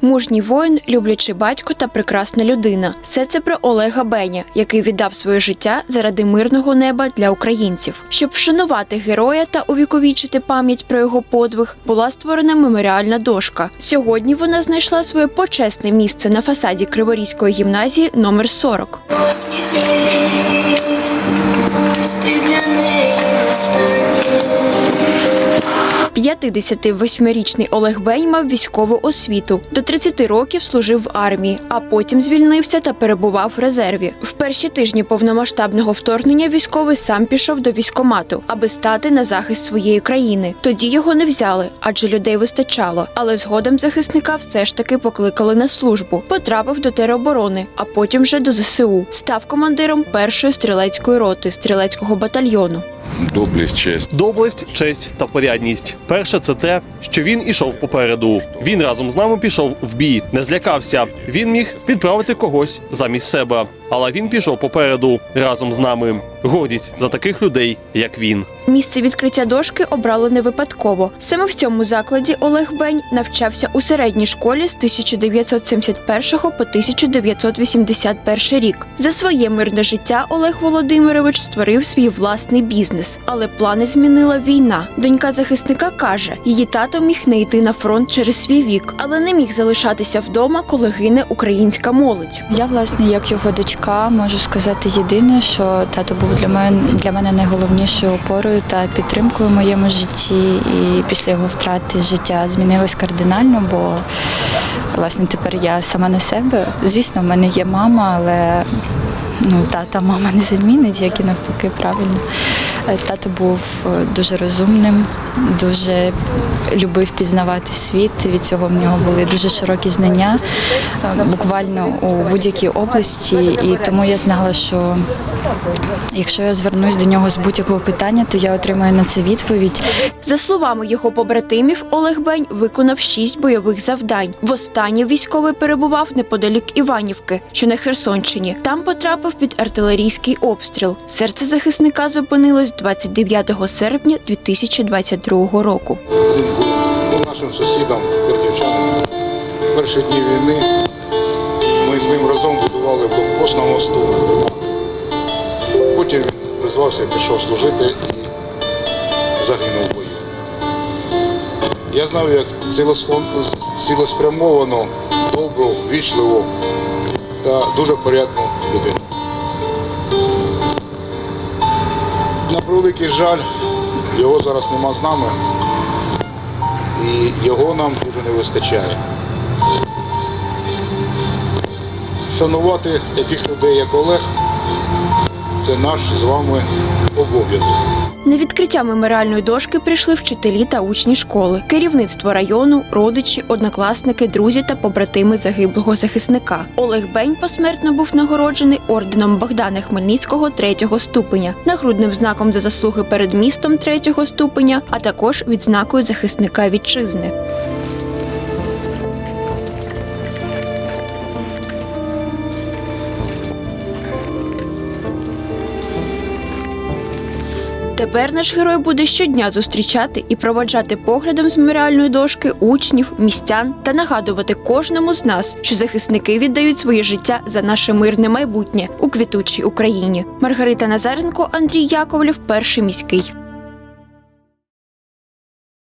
Мужній воїн, люблячий батько та прекрасна людина. Все це про Олега Беня, який віддав своє життя заради мирного неба для українців. Щоб вшанувати героя та увіковічити пам'ять про його подвиг, була створена меморіальна дошка. Сьогодні вона знайшла своє почесне місце на фасаді Криворізької гімназії номер 40. Посміхнись, 58-річний Олег Бень мав військову освіту. До 30 років служив в армії, а потім звільнився та перебував в резерві. В перші тижні повномасштабного вторгнення військовий сам пішов до військомату, аби стати на захист своєї країни. Тоді його не взяли, адже людей вистачало. Але згодом захисника все ж таки покликали на службу. Потрапив до тероборони, а потім вже до ЗСУ. Став командиром першої стрілецької роти стрілецького батальйону. Доблесть, честь. Доблесть, честь та порядність. Перше це те, що він ішов попереду. Він разом з нами пішов в бій, не злякався. Він міг підправити когось замість себе. Але він пішов попереду разом з нами. Гордість за таких людей, як він. Місце відкриття дошки обрали не випадково. Саме в цьому закладі Олег Бень навчався у середній школі з 1971 по 1981 рік. За своє мирне життя Олег Володимирович створив свій власний бізнес, але плани змінила війна. Донька захисника каже, її тато міг не йти на фронт через свій вік, але не міг залишатися вдома, коли гине українська молодь. Я, власне, як його дочка, можу сказати єдине, що тато був для мене для мене найголовнішою опорою та підтримкою в моєму житті. І після його втрати життя змінилось кардинально, бо власне тепер я сама на себе. Звісно, в мене є мама, але ну, тата мама не замінить, як і навпаки, правильно. Е, Тато був е, дуже розумним, дуже любив пізнавати світ. Від цього в нього були дуже широкі знання, е, буквально у будь-якій області. І тому я знала, що якщо я звернусь до нього з будь-якого питання, то я отримаю на це відповідь. За словами його побратимів, Олег Бень виконав шість бойових завдань. Востаннє військовий перебував неподалік Іванівки, що на Херсонщині. Там потрапив під артилерійський обстріл. Серце захисника зупинилось 29 серпня 2022 року. Нашим сусідом, кирдівчанам. В перші дні війни ми з ним разом будували блокпост на мосту. Потім він призвався, пішов служити і загинув в бою. Я знав, як цілеспрямовано, добру, вічливу та дуже порядну людину. На превеликий жаль, його зараз нема з нами і його нам дуже не вистачає. Шанувати таких людей, як Олег, це наш з вами обов'язок. На відкриття меморіальної дошки прийшли вчителі та учні школи, керівництво району, родичі, однокласники, друзі та побратими загиблого захисника. Олег Бень посмертно був нагороджений орденом Богдана Хмельницького третього ступеня, нагрудним знаком за заслуги перед містом третього ступеня, а також відзнакою захисника вітчизни. Тепер наш герой буде щодня зустрічати і проводжати поглядом з меморіальної дошки учнів, містян та нагадувати кожному з нас, що захисники віддають своє життя за наше мирне майбутнє у квітучій Україні. Маргарита Назаренко, Андрій Яковлів, перший міський.